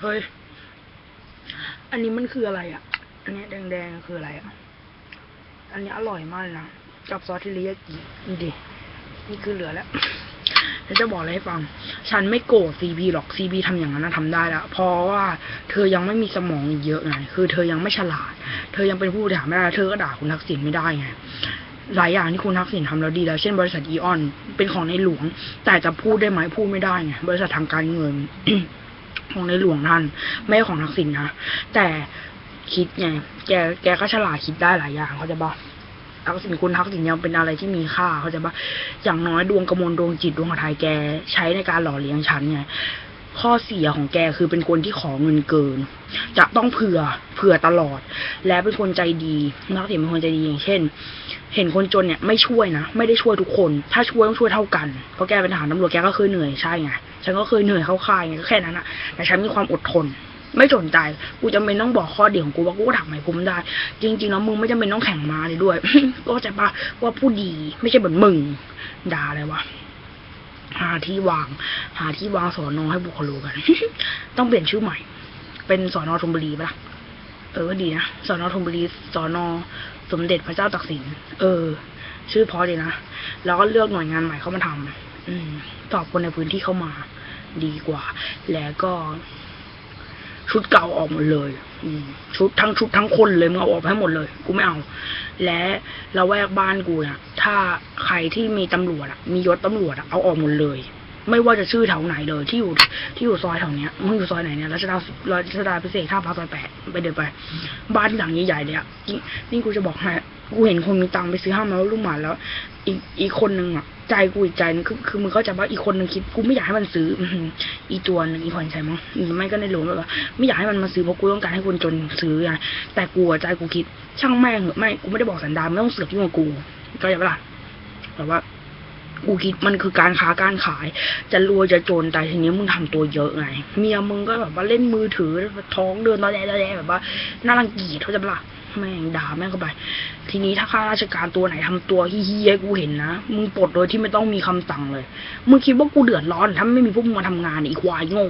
เฮ้ย อันนี้มันคืออะไรอะ อันนี้แดงๆคืออะไรอะ อันนี้อร่อยมากเลยนะกับซอสที่เรียกนี่ดินี่คือเหลือแล้วแล้วจะบอกอะไรให้ฟัง ฉันไม่โกรธซีพีหรอกซีพีทำอย่างนั้นนะทำได้แล้ว เพราะว่าเธอยังไม่มีสมองเยอะไง คือเธอยังไม่ฉลาด เธอยังเป็นผู้บริหาไม่ได้ เธอก็ด่าคุณทักษิณไม่ได้ไง หลายอย่างที่คุณทักษิณทำแล้วดีแล้ว เช่นบริษัทอีออน เป็นของในหลวง แต่จะพูดได้ไหมพูดไม่ได้ไง บริษัททางการเงิน ของในหลวงท่าน ไม่ของทักษิณนะแต่คิดไงแกแกก็ฉลาดคิดได้หลายอย่างเขาจะบอกทักษิณคุณทักษิณยังเป็นอะไรที่มีค่าเขาจะบอกอย่างน้อยดวงกระมวลดวงจิตดวงหทัยแกใช้ในการหล่อเลี้ยงฉันไงข้อเสียของแกคือเป็นคนที่ขอเงินเกิน จะต้องเผื่อเผื่อตลอด และเป็นคนใจดีนักเสียเป็นคนใจดีอย่างเช่น เห็นคนจนเนี่ยไม่ช่วยนะไม่ได้ช่วยทุกคน ถ้าช่วยต้องช่วยเท่ากันเพราะแกเป็นทหารตำรวจแกก็เคยเหนื่อยใช่ไง ฉันก็เคยเหนื่อยเข้าคายไงก็แค่นั้นอะแต่ฉันมีความอดทน ไม่สนใจ กูจำเป็นต้องบอกข้อเดียของกูว่ากูก็ถักไหมพรมได้ จริงๆแล้วมึงไม่จำเป็นต้องแข่งมาเลยด้วยก็จะปะว่าผู้ดีไม่ใช่เหมือนมึงด่าอะไรวะหาที่วาง หาที่วางสอนอให้บุคคลรู้กัน ต้องเปลี่ยนชื่อใหม่ เป็นสอนอธนบุรีปะล่ะเออดีนะสอนอธนบุรีสอนอสมเด็จพระเจ้าตากสินเออ ชื่อเพอดีนะ แล้วก็เลือกหน่วยงานใหม่เข้ามาทำอืมตอบคนในพื้นที่เข้ามา ดีกว่า แล้วก็ ชุดเก่าออกหมดเลยชุดทั้งชุดทั้งคนเลยมึงเอาออกให้หมดเลย กูไม่เอา และละแวกบ้านกูนะถ้าใครที่มีตำรวจอะมียศตำรวจอะเอาออกหมดเลย ไม่ว่าจะชื่อแถวไหนเลย ที่อยู่ที่อยู่ซอยแถวเนี้ยมึงอยู่ซอยไหนเนี่ยรัชดารัชดาพิเศษท่าพระซอยแปดไปเดินไป บ้านหลังใหญ่ๆเนี่ยนี่นี่กูจะบอกให้ กูเห็นคนมีตังค์ไปซื้อห้ามาแล้วลูกหมาแล้ว อีกอีกคนหนึ่งอะ ใจกูอีกใจนึงคือคือมึงเข้าใจว่าอีกคนนึงคิดกูไม่อยากให้มันซื้ออีตัวนึงอีพรชัยมั้งหรือไม่ก็ในหลวงแบบว่าไม่อยากให้มันมาซื้อเพราะกูต้องการให้คนจนซื้อไงแต่กูอะใจกูคิด ช่างแม่งเหอะไม่กูไม่ได้บอกสันดานไม่ต้องเสือกยุ่งกับกูก็อย่างเปะล่าแต่ว่ากูคิดมันคือการค้าการขาย จะรวยจะจนแต่ทีนี้มึงทำตัวเยอะไง เมียมึงก็แบบว่าเล่นมือถือท้องเดินตอนแดตอแดแบบว่าน่ารังเกียจเขาจะปะล่ะ แม่งด่าแม่งเข้าไป ทีนี้ถ้าข้าราชการตัวไหนทำตัวเฮี้ยกูเห็นนะ มึงปลดโดยที่ไม่ต้องมีคำสั่งเลย มึงคิดว่ากูเดือดร้อนถ้าไม่มีพวกมึงมาทำงานอีกควายโง่